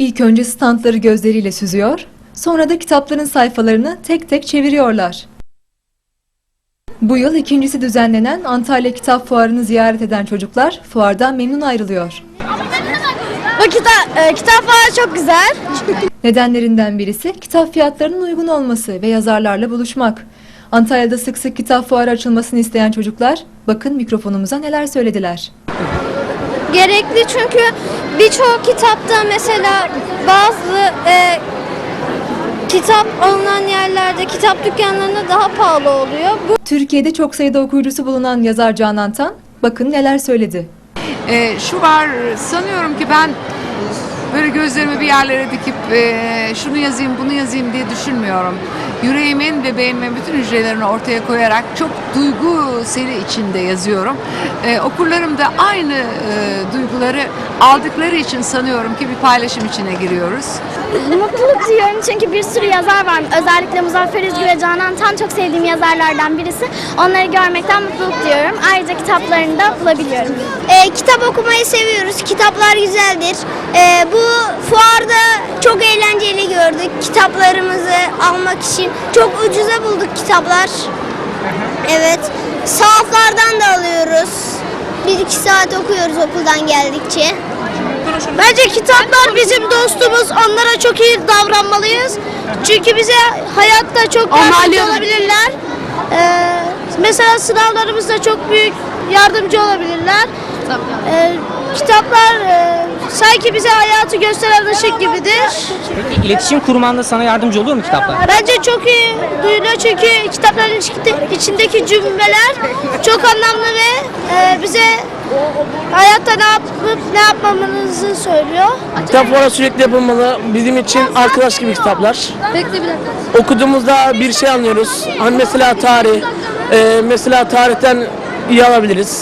İlk önce standları gözleriyle süzüyor, sonra da kitapların sayfalarını tek tek çeviriyorlar. Bu yıl ikincisi düzenlenen Antalya Kitap Fuarı'nı ziyaret eden çocuklar fuardan memnun ayrılıyor. Bu kitap, e, kitap fuarı çok güzel. Nedenlerinden birisi kitap fiyatlarının uygun olması ve yazarlarla buluşmak. Antalya'da sık sık kitap fuarı açılmasını isteyen çocuklar bakın mikrofonumuza neler söylediler. Gerekli çünkü birçok kitapta mesela bazı e, kitap alınan yerlerde kitap dükkanlarında daha pahalı oluyor. Bu Türkiye'de çok sayıda okuyucusu bulunan yazar Canan Tan bakın neler söyledi. Ee, şu var sanıyorum ki ben böyle gözlerimi bir yerlere dikip e, şunu yazayım bunu yazayım diye düşünmüyorum. Yüreğimin ve beynimin bütün hücrelerini ortaya koyarak çok duygu seri içinde yazıyorum. Ee, okurlarım da aynı e, duyguları aldıkları için sanıyorum ki bir paylaşım içine giriyoruz. Mutluluk duyuyorum çünkü bir sürü yazar var. Özellikle Muzaffer Üzgü ve Canan Tan çok sevdiğim yazarlardan birisi. Onları görmekten mutluluk duyuyorum. Ayrıca kitaplarını da bulabiliyorum. E, kitap okumayı seviyoruz. Kitaplar güzeldir. E, bu fuarda çok eğlenceli gördük. Kitaplarımızı almak için çok ucuza bulduk kitaplar. Evet. Sahaflardan da alıyoruz. Bir iki saat okuyoruz okuldan geldikçe. Bence kitaplar bizim dostumuz. Onlara çok iyi davranmalıyız. Çünkü bize hayatta çok yardımcı olabilirler. Ee, mesela sınavlarımızda çok büyük yardımcı olabilirler. Ee, kitaplar e, sanki bize hayatı gösteren ışık gibidir. Peki iletişim kurmanda sana yardımcı oluyor mu kitaplar? Bence çok iyi duyuluyor çünkü kitapların içinde- içindeki cümleler çok anlamlı ve e, bize hayatta ne yapıp ne yapmamızı söylüyor. Kitap fuarı sürekli yapılmalı. Bizim için arkadaş gibi kitaplar. Bekle bir dakika. Okuduğumuzda bir şey anlıyoruz. Hani mesela tarih, e, mesela tarihten iyi alabiliriz.